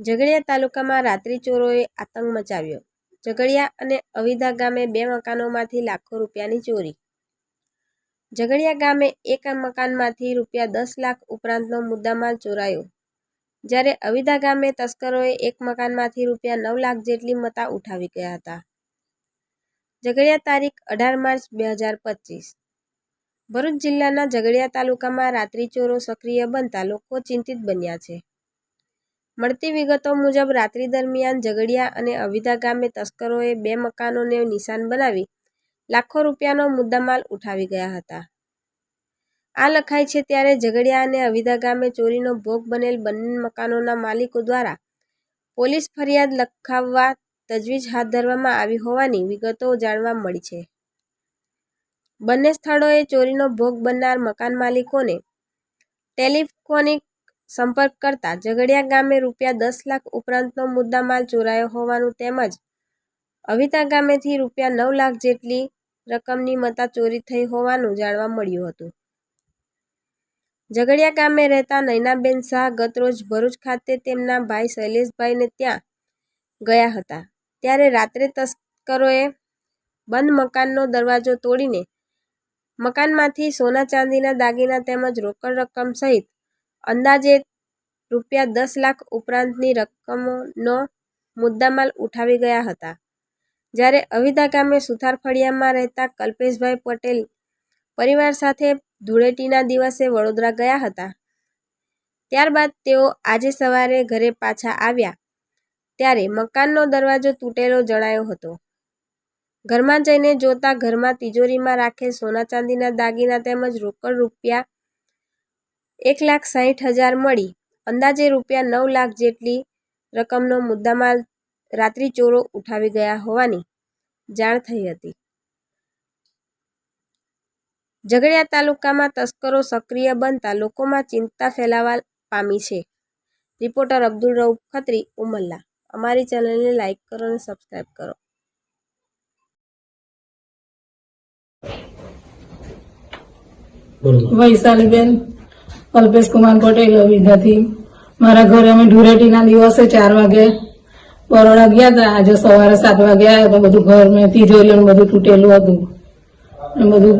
ઝઘડિયા તાલુકામાં રાત્રિચોરોએ આતંક મચાવ્યો. ઝઘડિયા અને અવિધા ગામે બે મકાનોમાંથી લાખો રૂપિયાની ચોરી. ઝઘડિયા ગામે એક મકાનમાંથી રૂપિયા દસ લાખ ઉપરાંતનો મુદ્દામાલ ચોરાયો. જ્યારે અવિધા ગામે તસ્કરોએ એક મકાનમાંથી રૂપિયા નવ લાખ જેટલી મતા ઉઠાવી ગયા હતા. ઝઘડિયા તારીખ અઢાર માર્ચ બે હજાર પચીસ. ભરૂચ જિલ્લાના ઝઘડિયા તાલુકામાં રાત્રિચોરો સક્રિય બનતા લોકો ચિંતિત બન્યા છે. મળતી વિગતો મુજબ રાત્રિ દરમિયાન ઝઘડિયા અને અવિધા ગામે તસ્કરોએ બે મકાનોને નિશાન બનાવી લાખો રૂપિયાનો મુદ્દામાલ ઉઠાવી ગયા હતા. આ લખાય છે ત્યારે ઝઘડિયા અને અવિધા ગામે ચોરીનો ભોગ બનેલ બંને મકાનોના માલિકો દ્વારા પોલીસ ફરિયાદ લખાવવા તજવીજ હાથ ધરવામાં આવી હોવાની વિગતો જાણવા મળી છે. બંને સ્થળોએ ચોરીનો ભોગ બનનાર મકાન માલિકોને ટેલિફોનિક સંપર્ક કરતા ઝઘડિયા ગામે રૂપિયા દસ લાખ ઉપરાંતનો મુદ્દામાલ ચોરાયો હોવાનું તેમજ અવિતા ગામેથી રૂપિયા નવ લાખ જેટલી રકમની મતા ચોરી થઈ હોવાનું જાણવા મળ્યું હતું. ઝઘડિયા ગામે રહેતા નૈનાબેન શાહ ગતરોજ ભરૂચ ખાતે તેમના ભાઈ શૈલેષભાઈને ત્યાં ગયા હતા. ત્યારે રાત્રે તસ્કરોએ બંધ મકાનનો દરવાજો તોડીને મકાનમાંથી સોના ચાંદીના દાગીના તેમજ રોકડ રકમ સહિત અંદાજે રૂપિયા દસ લાખ ઉપરાંતની રકમનો મુદ્દામાલ ઉઠાવી ગયા હતા. જ્યારે અવિધા ગામે સુથાર ફળિયામાં રહેતા કલ્પેશભાઈ પટેલ પરિવાર સાથે ધૂળેટીના દિવસે વડોદરા ગયા હતા. ત્યારબાદ તેઓ આજે સવારે ઘરે પાછા આવ્યા. ત્યારે મકાનનો દરવાજો તૂટેલો જણાયો હતો. ઘરમાં જઈને જોતા ઘરમાં તિજોરીમાં રાખેલ સોના ચાંદીના દાગીના તેમજ રોકડ રૂપિયા એક લાખ સાહીઠ હજાર મળી. અંદાજે રૂપિયા નવ લાખ જેટલી રકમનો મુદ્દામાલ રાત્રિ ચોરો ઉઠાવી ગયા હોવાની જાણ થઈ હતી. ઝઘડિયા તાલુકામાં તસ્કરો સક્રિય બનતા લોકોમાં ચિંતા ફેલાવા પામી છે. રિપોર્ટર અબ્દુલ રઉફ ખત્રી ઉમલ્લા. અમારી ચેનલને લાઇક કરો અને સબસ્ક્રાઇબ કરો. વૈશાલીબેન કલ્પેશ કુમાર પટેલ વિધાથી મારા ઘરે અમે ધૂળેટીના દિવસે ચાર વાગે બરોડા ગયા હતા આજે સવારે સાત વાગે આવ્યા તો બધું ઘર મેં તિજોરીઓ બધું તૂટેલું હતું. બધું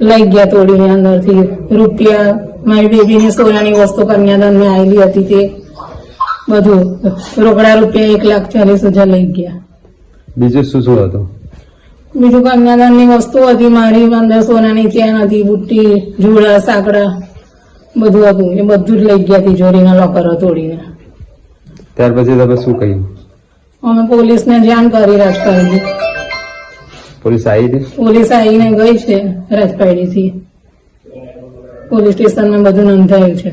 લઈ ગયા તોડીને અંદરથી. રૂપિયા મારી બેબીની સોનાની વસ્તુ કન્યાદાનમાં આવેલી હતી તે. બધું. રોકડા રૂપિયા એક લાખ ચાલીસ હજાર લઈ ગયા. બીજું શું શું હતું? બીજું કન્યાદાનની વસ્તુ હતી. મારી અંદર સોનાની ચેન હતી બુટ્ટી જુડા સાકડા. બધું હતું. એ બધું જ લઈ ગયા તિજોરીના લોકરો તોડીને. ત્યાર પછી તમે શું કહ્યું અમે પોલીસને જાણ કરી રાજપાડી પોલીસ આવી હતી? પોલીસ આવીને ગઈ છે રાજપાડીથી પોલીસ સ્ટેશનમાં બધું નોંધાયું છે.